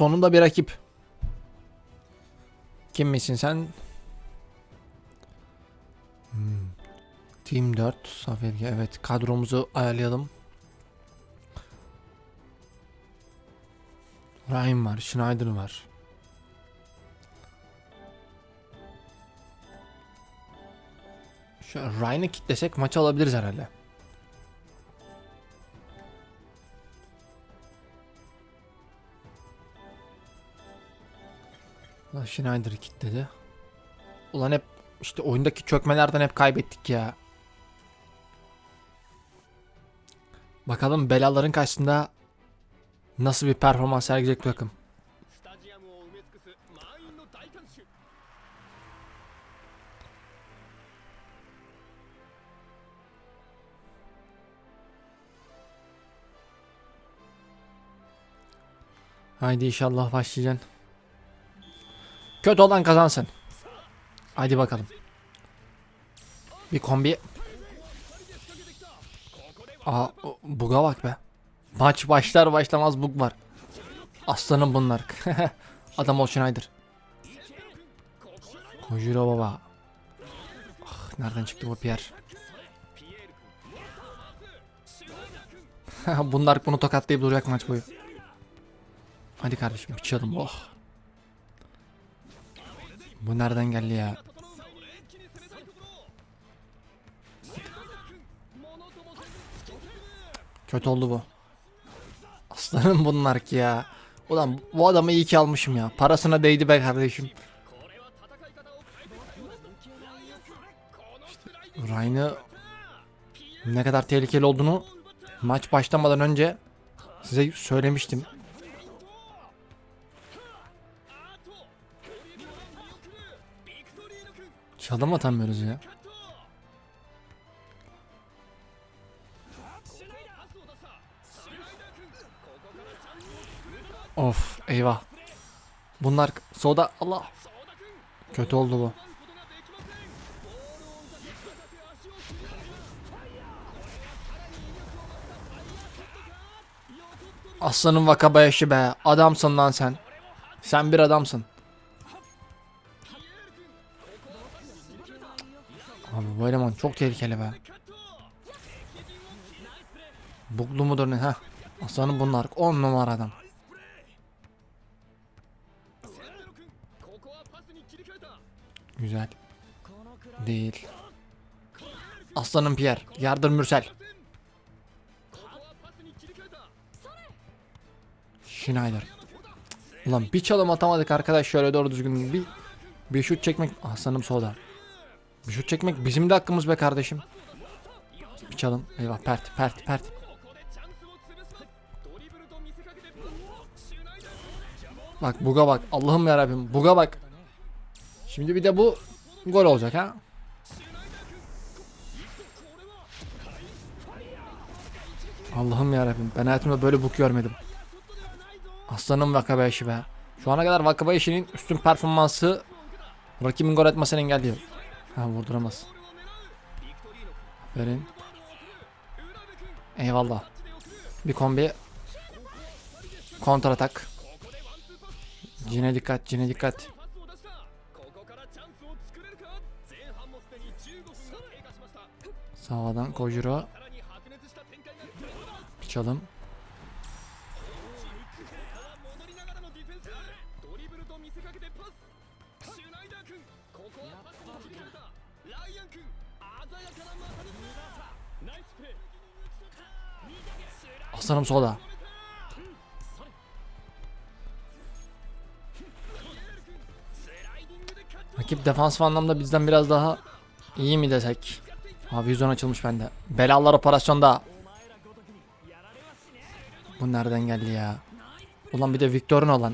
sonunda bir rakip. Kim misin sen? Hmm. Team 4 Safelge evet kadromuzu ayarlayalım. Ryan var, Schneider var. Şu Ryan'ı kitlesek maçı alabiliriz herhalde. Ulan Schneider'ı kilitledi. Ulan hep işte oyundaki çökmelerden hep kaybettik ya. Bakalım belaların karşısında nasıl bir performans sergileyecek takım. Haydi inşallah başlayacaksın. Kötü olan kazansın. Haydi bakalım. Bir kombi. Aa buga bak be. Maç başlar başlamaz bug var. Aslanım bunlar. Adam ol Schneider. Kojiro baba. Ah, nereden çıktı bu Pierre? bunlar bunu tokatlayıp duracak maç boyu. Hadi kardeşim bir çalım oh. Bu nereden geldi ya? Kötü oldu bu. Aslanım bunlar ki ya. Ulan bu adamı iyi ki almışım ya. Parasına değdi be kardeşim. İşte Ryan'ı ne kadar tehlikeli olduğunu maç başlamadan önce size söylemiştim. Çalım atamıyoruz ya. Of eyvah. Bunlar soda Allah. Kötü oldu bu. Aslanın vakabayaşı be. Adamsın lan sen. Sen bir adamsın. Çok tehlikeli be. Buklu mudur ne? Heh. Aslanım bunlar. 10 numaradan. Güzel. Değil. Aslanım Pierre. Yardım Mürsel. Schneider. Ulan bir çalım atamadık arkadaş şöyle doğru düzgün bir bir şut çekmek aslanım solda. Bir şut çekmek bizim de hakkımız be kardeşim. Bir çalım. Eyvah pert pert pert. Bak buga bak. Allah'ım yarabbim buga bak. Şimdi bir de bu gol olacak ha. Allah'ım yarabbim ben hayatımda böyle buk görmedim. Aslanım Vakabayashi be. Şu ana kadar Vakabayashi'nin üstün performansı rakibin gol etmesini engelliyor. Ha vurduramaz. Verin. Eyvallah. Bir kombi. Kontra atak. Cine dikkat, cine dikkat. Sağdan Kojuro. Bir çalım. 戻りながらのディフェンスドリブルと見せかけてパスシュナイダー君ここはパスに切り替えたライアン君鮮やかな股抜きナイスプレー Aslanım sola. Rakip defansif anlamda bizden biraz daha iyi mi desek? Ha vizyon açılmış bende. Belalar operasyonda. Bu nereden geldi ya? Ulan bir de Victor'un olan.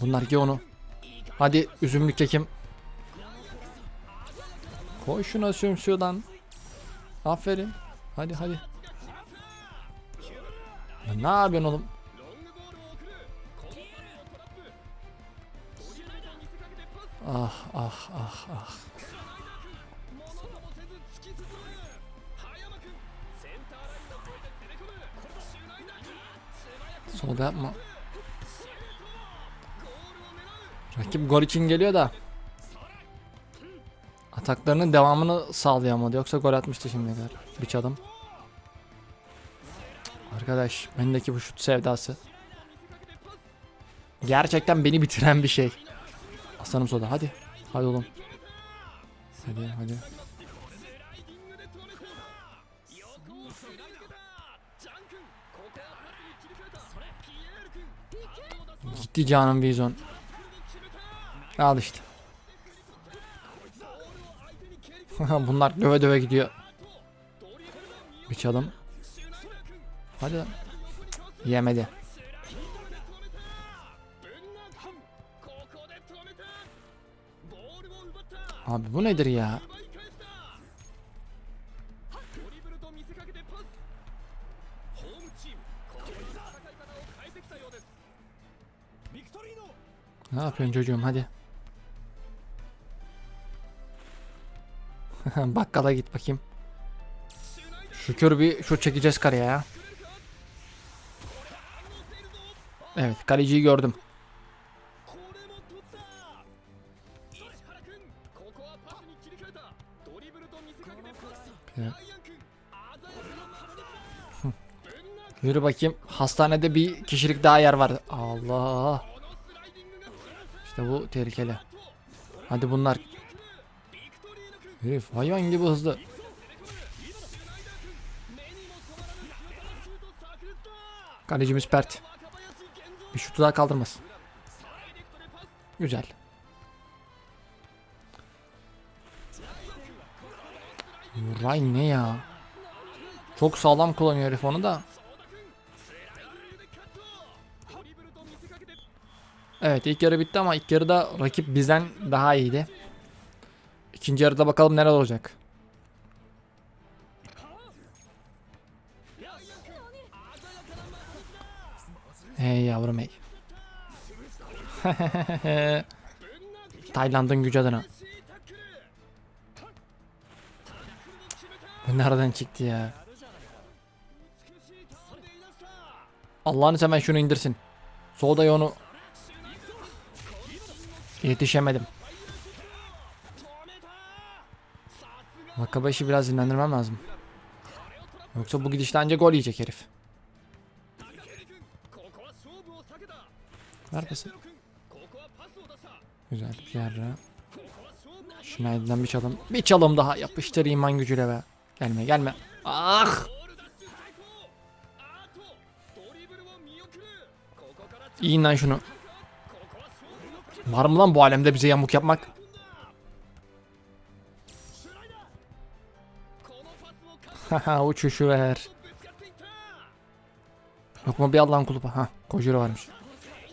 Bunlar ki onu. Hadi üzümlük kekim. Koy şuna sümsüyodan. Aferin. Hadi hadi. Ya ne yapıyorsun oğlum? Ah ah ah ah. Solda yapma. Rakip gol için geliyor da. Ataklarının devamını sağlayamadı. Yoksa gol atmıştı şimdiye kadar. Biç adam. Arkadaş bendeki bu şut sevdası. Gerçekten beni bitiren bir şey. Aslanım soda hadi. Hadi oğlum. Hadi hadi. Gitti canım Vizon. Al işte. Bunlar döve döve gidiyor. Bıçalım. Hadi lan. Yemedi. Abi bu nedir ya? Ne yapıyorsun çocuğum hadi. Bakkala git bakayım. Şükür bir şu çekeceğiz kareye ya. Evet kaleciyi gördüm. Yürü bakayım. Hastanede bir kişilik daha yer var. Allah. İşte bu tehlikeli. Hadi bunlar Herif hayvan gibi hızlı. Kalecimiz pert. Bir şutu daha kaldırmaz. Güzel. Ray ne ya? Çok sağlam kullanıyor herif onu da. Evet ilk yarı bitti ama ilk yarıda rakip bizden daha iyiydi. İkinci yarıda bakalım neler olacak. Hey yavrum hey. Tayland'ın gücü adına. Bu nereden çıktı ya? Allah'ını seven şunu indirsin. Soğudayı onu yetişemedim. Dakika başı biraz dinlendirmem lazım. Yoksa bu gidişle anca gol yiyecek herif. Ver pası. Güzel. Yarra. Schneider'den bir çalım. Bir çalım daha yapıştır iman gücüyle be. Gelme gelme. Ah! İyi lan şunu. Var mı lan bu alemde bize yamuk yapmak? Haha uçuşu ver. Lokma bir Allah'ın kulu. Ha Kojiro varmış.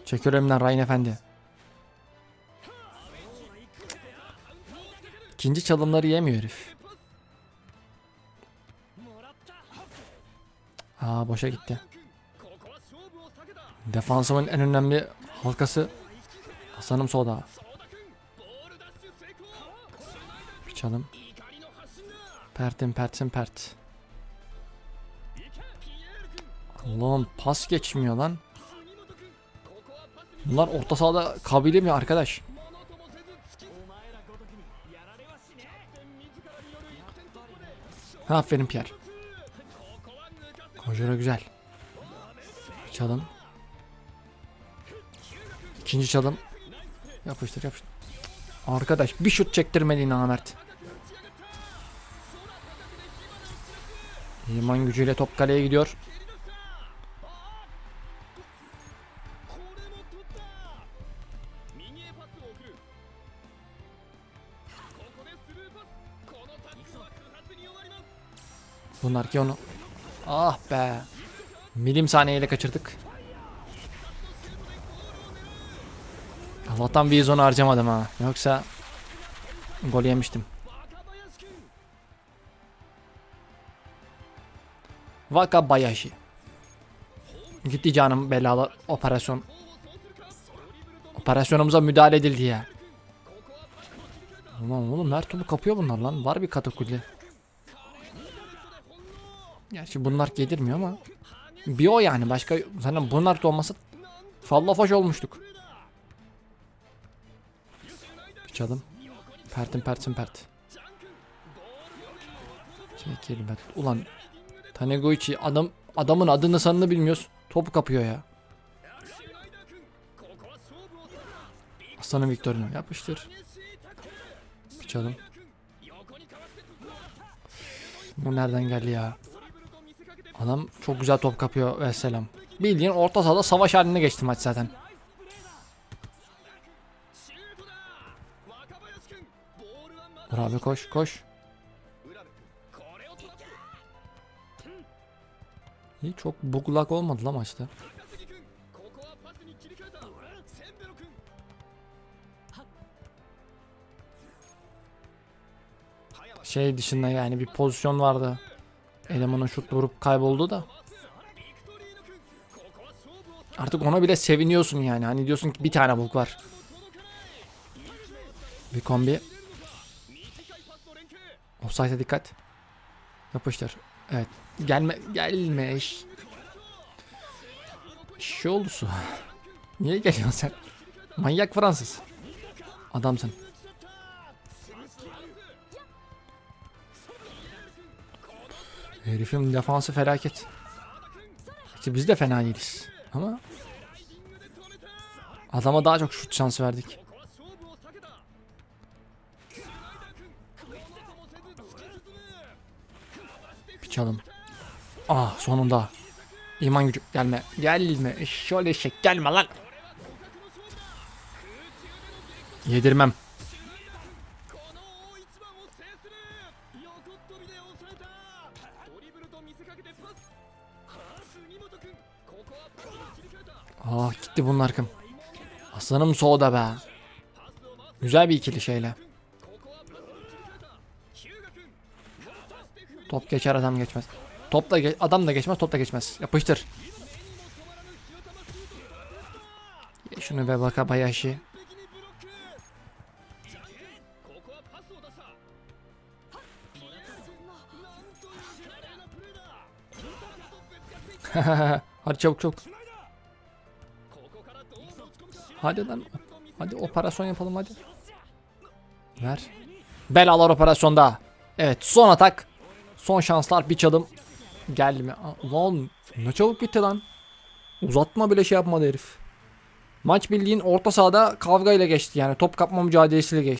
Çekiyor önümden Ryan Efendi. İkinci çalımları yemiyor herif. Aa boşa gitti. Defansımın en önemli halkası Hasan'ım Soda. Bir çalım. Pertim pertim pert. Ulan pas geçmiyor lan. Bunlar orta sahada kabili mi arkadaş? Ha, aferin Pierre. Kojura güzel. Çalım. İkinci çalım. Yapıştır yapıştır. Arkadaş bir şut çektirmediğin Ahmet. İman gücüyle top kaleye gidiyor. Bunlar ki onu. Ah be. Milim saniyeyle kaçırdık. Allah'tan bir onu harcamadım ha. Yoksa gol yemiştim. Wakabayashi. Gitti canım belalı operasyon. Operasyonumuza müdahale edildi ya. Aman oğlum her türlü kapıyor bunlar lan. Var bir katakulli. Gerçi bunlar yedirmiyor ama. Bir o yani başka zaten bunlar da olması fallafaş olmuştuk. Piçadım. Pertin pertin pert. Çekil ben. Ulan Tanegoichi adam adamın adını sanını bilmiyoruz. Topu kapıyor ya. Aslanım Victorino yapıştır. Bir çalım. Bu nereden geldi ya? Adam çok güzel top kapıyor ve selam. Bildiğin orta sahada savaş haline geçti maç zaten. Dur abi koş koş. İyi çok buglak olmadı la maçta. şey dışında yani bir pozisyon vardı. Elemanın şut vurup kayboldu da. Artık ona bile seviniyorsun yani. Hani diyorsun ki bir tane bulk var. Bir kombi. Offside'e dikkat. Yapıştır. Evet. Gelme gelmeş. Şey oldu su. Niye geliyorsun sen? Manyak Fransız. Adamsın. Herifin defansı felaket. İşte biz de fena değiliz. Ama adama daha çok şut şansı verdik. Piçalım. Ah sonunda. İman gücü gelme. Gelme. Şöyle şey gelme lan. Yedirmem. Aslanım soğuda be. Güzel bir ikili şeyle. Top geçer adam geçmez. Top da ge adam da geçmez, top da geçmez. Yapıştır. Şunu be baka bayaşı. Hadi çabuk çabuk. Hadi lan. Hadi operasyon yapalım hadi. Ver. Belalar operasyonda. Evet son atak. Son şanslar bir çalım. Geldi mi? Lan ne çabuk bitti lan. Uzatma bile şey yapmadı herif. Maç bildiğin orta sahada kavgayla geçti yani top kapma mücadelesiyle geçti.